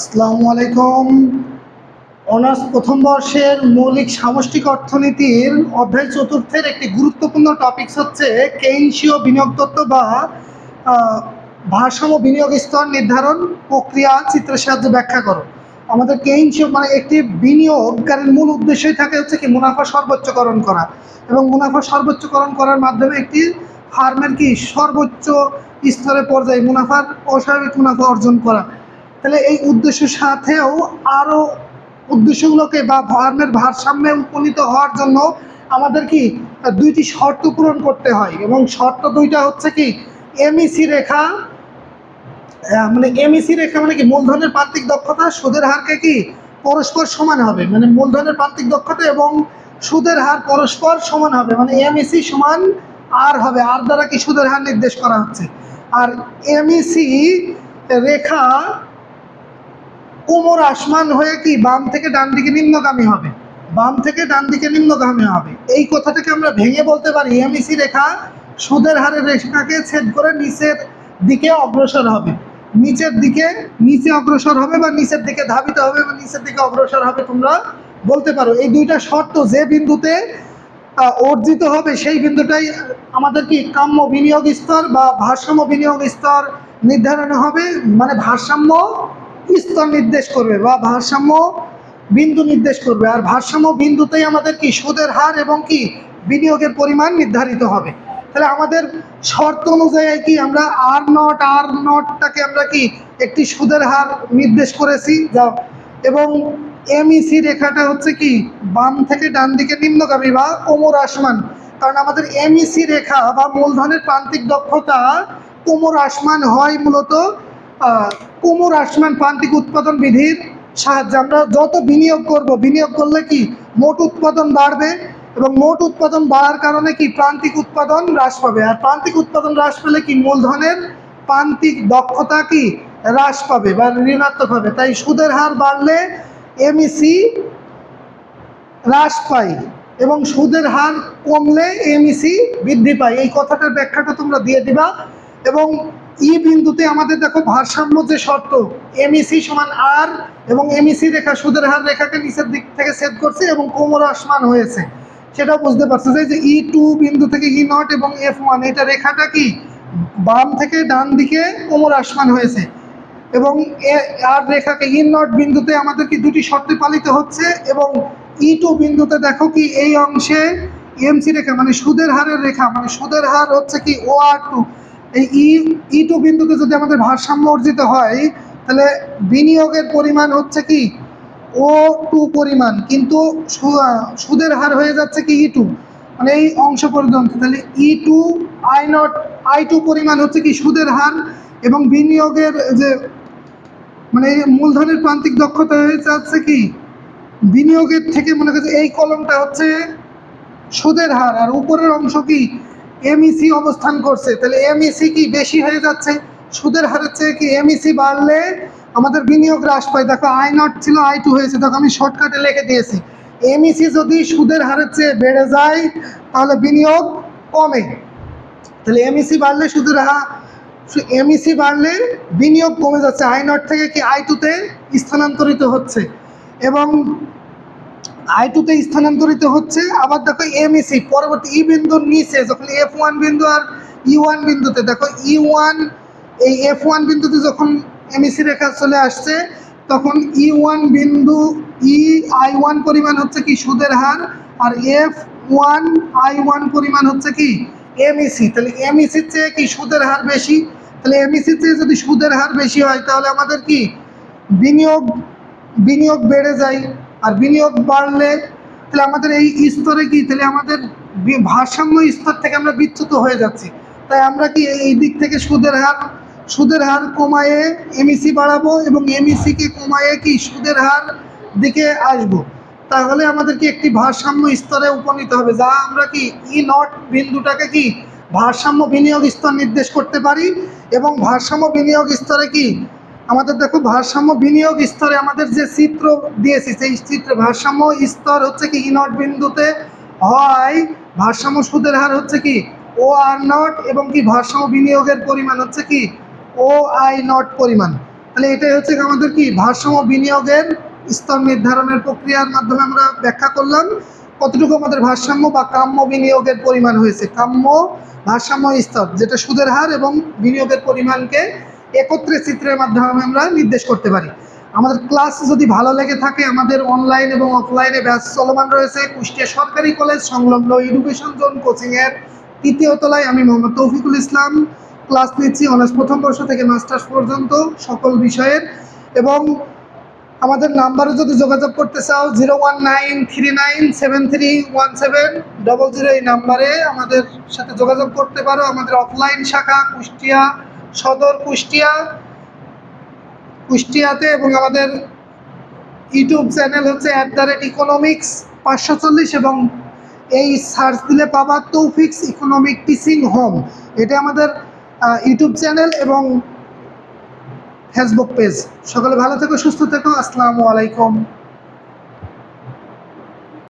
আসসালামু আলাইকুম। অনার্স প্রথম বর্ষের মৌলিক সামষ্টিক অর্থনীতির অধ্যায় চতুর্থের একটি গুরুত্বপূর্ণ টপিকস হচ্ছে কেইনশীয় বিনিয়োগ তত্ত্ব বা ভারসাম্য বিনিয়োগ স্তর নির্ধারণ প্রক্রিয়া চিত্রের সাহায্যে ব্যাখ্যা করো। আমাদের কেইনশীয় মানে একটি বিনিয়োগকারীর মূল উদ্দেশ্যই থাকে হচ্ছে কি মুনাফা সর্বোচ্চকরণ করা এবং মুনাফা সর্বোচ্চকরণ করার মাধ্যমে একটি ফার্মের কি সর্বোচ্চ স্তরে পর্যায়ে মুনাফার অস্বাভাবিক মুনাফা অর্জন করা। তাহলে এই উদ্দেশ্যের সাথেও আরও উদ্দেশ্যগুলোকে বা ধর্মের ভারসাম্যে উপনীত হওয়ার জন্য আমাদের কি দুইটি শর্ত পূরণ করতে হয়। এবং শর্ত দুইটা হচ্ছে কি এমইসি রেখা মানে এমইসি রেখা মানে কি, মূলধনের প্রান্তিক দক্ষতা সুদের হারকে কি, পরস্পর সমান হবে। মানে মূলধনের প্রান্তিক দক্ষতা এবং সুদের হার পরস্পর সমান হবে। মানে এমইসি সমান আর হবে। আর দ্বারা কি সুদের হার নির্দেশ করা হচ্ছে। আর এমইসি রেখা কোমর আসমান হয়ে কি বাম থেকে ডান দিকে নিম্নগামী হবে? বাম থেকে ডান দিকে নিম্নগামী হবে। এই কথাটাকে আমরা ভেঙে বলতে পারি। এমইসি রেখা সুদের হারের রেখাকে ছেদ করে নিচের দিকে অগ্রসর হবে। নিচের দিকে নিচে অগ্রসর হবে বা নিচের দিকে ধাবিত হবে বা নিচের দিকে অগ্রসর হবে তোমরা বলতে পারো। এই দুইটা শর্ত যে বিন্দুতে অর্জিত হবে সেই বিন্দুটাই আমাদের কি কাম্য বিনিয়োগ স্তর বা ভারসাম্য বিনিয়োগ স্তর নির্ধারণ হবে। মানে ভারসাম্য স্তর নির্দেশ করবে বা ভারসাম্য বিন্দু নির্দেশ করবে। আর ভারসাম্য বিন্দুতেই আমাদের কি সুদের হার এবং কি বিনিয়োগের পরিমাণ নির্ধারিত হবে? তাহলে আমাদের শর্ত অনুযায়ী কি আমরা আর নট, আর নটটাকে আমরা কি একটি সুদের হার নির্দেশ করেছি? যা এবং এমইসি রেখাটা হচ্ছে কি বাম থেকে ডান দিকে নিম্নগামী বা কোমর আসমান। কারণ আমাদের এমইসি রেখা বা মূলধনের প্রান্তিক দক্ষতা কোমর আসমান হয় মূলত কোমর আসমান প্রান্তিক উৎপাদন বিধির সাহায্যে আমরা যত বিনিয়োগ করব, বিনিয়োগ করলে কি মোট উৎপাদন বাড়বে এবং মোট উৎপাদন বাড়ার কারণে কি প্রান্তিক উৎপাদন হ্রাস পাবে? আর প্রান্তিক উৎপাদন হ্রাস পেলে কি মূলধনের প্রান্তিক দক্ষতা কি হ্রাস পাবে বা ঋণাত্মক হবে? তাই সুদের হার বাড়লে এমইসি হ্রাস পায় এবং সুদের হার কমলে এমইসি বৃদ্ধি পায়। এই কথাটার ব্যাখ্যাটা তোমরা দিয়ে দিবা এবং ই বিন্দুতে আমাদের দেখো ভারসাম্য যে শর্ত এমইসি সমান আর এবং এমইসি রেখা, সুদের হার রেখাকে নিচের দিক থেকে সেট করছে এবং কোমর আসমান হয়েছে। সেটাও বুঝতে পারছে যে ই টু বিন্দু থেকে ই নট এবং এফ ওয়ান এটা রেখাটা কি? বাম থেকে ডান দিকে কোমর আসমান হয়েছে। এবং আর রেখাকে ই নট বিন্দুতে আমাদের কি দুটি শর্তে পালিত হচ্ছে এবং ই টু বিন্দুতে দেখো কি এই অংশে এমসি রেখা মানে সুদের হারের রেখা মানে সুদের হার হচ্ছে কি ও আর টু এই ই ই টু বিন্দুতে যদি আমাদের ভারসাম্য অর্জিত হয়, তাহলে বিনিয়োগের পরিমাণ হচ্ছে কি? ও টু পরিমাণ, কিন্তু সুদের হার হয়ে যাচ্ছে কি ই টু মানে এই অংশ পর্যন্ত, তাহলে E two I naught I two পরিমাণ হচ্ছে কি সুদের হার, এবং বিনিয়োগের যে মানে মূলধনের প্রান্তিক দক্ষতা হয়ে যাচ্ছে কি? বিনিয়োগের থেকে মনে করছে এই কলমটা হচ্ছে সুদের হার, আর উপরের অংশ কি? এমইসি অবস্থান করছে, তাহলে এমইসি কি বেশি হয়ে যাচ্ছে? সুদের হারের চেয়ে কি এমইসি বাড়লে আমাদের বিনিয়োগ হ্রাস পায়? দেখো আই নট ছিল আই টু হয়েছে, দেখো, আমি শর্টকাটে লিখে দিয়েছি। এমইসি যদি সুদের হারের চেয়ে বেড়ে যায়, তাহলে বিনিয়োগ কমে। তাহলে এমইসি বাড়লে সুদের হার এমইসি বাড়লে বিনিয়োগ কমে যাচ্ছে। আই নট থেকে কি আই টুতে স্থানান্তরিত হচ্ছে? এবং আই টুতে স্থানান্তরিত হচ্ছে। আবার দেখো এমইসি পরবর্তী ই বিন্দুর নিচে, যখন এফ ওয়ান বিন্দু আর ই ওয়ান বিন্দুতে, দেখো ই ওয়ান, এই এফ ওয়ান বিন্দুতে যখন এমইসি রেখা চলে আসছে, তখন ই ওয়ান বিন্দু ই, আই ওয়ান পরিমাণ হচ্ছে কি সুদের হার, আর এফ ওয়ান, আই ওয়ান পরিমাণ হচ্ছে কি এমইসি তাহলে এমইসির চেয়ে কি সুদের হার বেশি? তাহলে এমইসির চেয়ে যদি সুদের হার বেশি হয়, তাহলে আমাদের কি বিনিয়োগ বিনিয়োগ বেড়ে যায়। আর বিনিয়োগ বাড়লে তাহলে আমাদের এই স্তরে কি? তাহলে আমাদের ভারসাম্য স্তর থেকে আমরা বিচ্যুত হয়ে যাচ্ছি। তাই আমরা কি এই দিক থেকে সুদের হার সুদের হার কমায়ে এমইসি বাড়াবো এবং এমইসিকে কমায়ে কি সুদের হার দিকে আসব? তাহলে আমাদের কি একটি ভারসাম্য স্তরে উপনীত হবে, যা আমরা কি ই নট বিন্দুটাকে কি ভারসাম্য বিনিয়োগ স্তর নির্দেশ করতে পারি এবং ভারসাম্য বিনিয়োগ স্তরে কি আমাদের দেখো ভারসাম্য বিনিয়োগ স্তরে আমাদের যে চিত্র দিয়েছি, সেই চিত্রে ভারসাম্য স্তর হচ্ছে কি ই নট বিন্দুতে হয়। ভারসাম্য সুদের হার হচ্ছে কি ও আর নট এবং কি ভারসাম্য বিনিয়োগের পরিমাণ হচ্ছে কি ও আই নট পরিমাণ। তাহলে এটাই হচ্ছে আমাদের কি, ভারসাম্য বিনিয়োগের স্তর নির্ধারণের প্রক্রিয়ার মাধ্যমে আমরা ব্যাখ্যা করলাম কতটুকু আমাদের ভারসাম্য বা কাম্য বিনিয়োগের পরিমাণ হয়েছে। কাম্য ভারসাম্য স্তর, যেটা সুদের হার এবং বিনিয়োগের পরিমাণকে একত্রে চিত্রের মাধ্যমে আমরা নির্দেশ করতে পারি। আমাদের ক্লাস যদি ভালো লেগে থাকে, আমাদের অনলাইন এবং অফলাইনে ব্যাচ চলমান রয়েছে। কুষ্টিয়া সরকারি কলেজ সংলগ্ন এডুকেশন জোন কোচিংয়ের তৃতীয় তলায় আমি মোহাম্মদ তৌফিকুল ইসলাম। ক্লাস নিচ্ছি অনার্স প্রথম বর্ষ থেকে মাস্টার্স পর্যন্ত সকল বিষয়ের। এবং আমাদের নাম্বারে যদি যোগাযোগ করতে চাও zero one nine three nine seven three one seven double zero এই নাম্বারে আমাদের সাথে যোগাযোগ করতে পারো। আমাদের অফলাইন শাখা কুষ্টিয়া সদর কুষ্টিয়া, কুষ্টিয়াতে এবং আমাদের ইউটিউব চ্যানেল হচ্ছে অ্যাট দ্য রেট ইকোনমিক্স পাঁচশো চল্লিশ এবং এই সার্চ দিলে পাবা তৌফিক্স ইকোনমিক টিচিং হোম এটা আমাদের ইউটিউব চ্যানেল এবং ফেসবুক পেজ। সকলে ভালো থেকো, সুস্থ থেকো। আসসালামু আলাইকুম।